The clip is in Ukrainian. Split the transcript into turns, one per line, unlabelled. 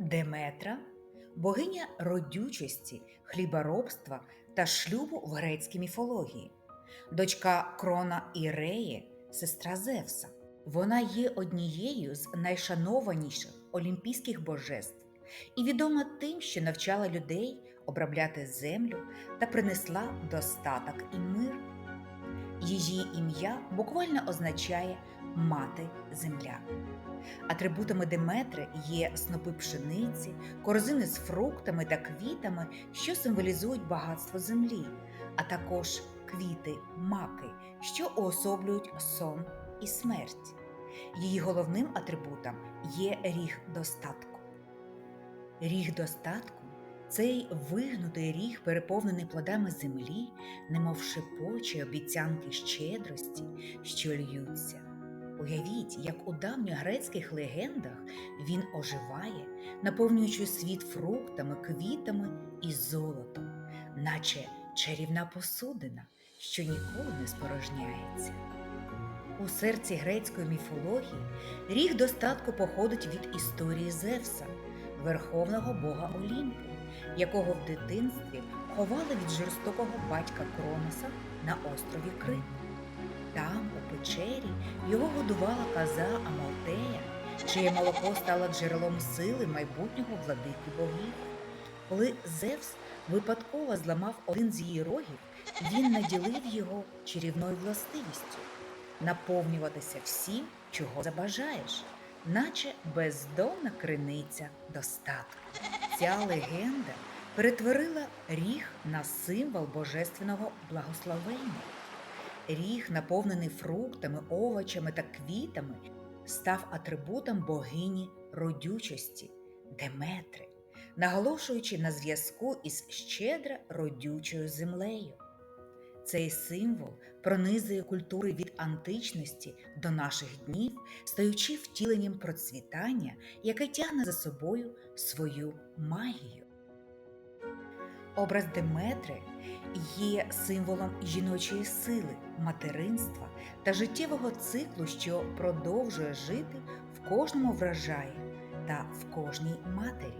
Деметра богиня родючості, хліборобства та шлюбу в грецькій міфології, дочка Крона і Реї, сестра Зевса. Вона є однією з найшанованіших олімпійських божеств і відома тим, що навчала людей обробляти землю та принесла достаток і мир. Її ім'я буквально означає мати земля. Атрибутами Деметри є снопи пшениці, корзини з фруктами та квітами, що символізують багатство землі, а також квіти, маки, що уособлюють сон і смерть. Її головним атрибутом є ріг достатку. Ріг достатку цей вигнутий ріг, переповнений плодами землі, немов шепочі обіцянки щедрості, що льються. Уявіть, як у давньогрецьких легендах він оживає, наповнюючи світ фруктами, квітами і золотом, наче чарівна посудина, що ніколи не спорожняється. У серці грецької міфології ріг достатку походить від історії Зевса, верховного бога Олімпу, якого в дитинстві ховали від жорстокого батька Кроноса на острові Крит. Там, у печері, його годувала коза Амалтея, чиє молоко стало джерелом сили майбутнього владики богів. Коли Зевс випадково зламав один з її рогів, він наділив його чарівною властивістю наповнюватися всім, чого забажаєш, наче бездонна криниця достатку. Ця легенда перетворила ріг на символ божественного благословення. Ріг, наповнений фруктами, овочами та квітами, став атрибутом богині родючості Деметри, наголошуючи на зв'язку із щедро родючою землею. Цей символ пронизує культури від античності до наших днів, стаючи втіленням процвітання, яке тягне за собою свою магію. Образ Деметри є символом жіночої сили, материнства та життєвого циклу, що продовжує жити в кожному врожаї та в кожній матері.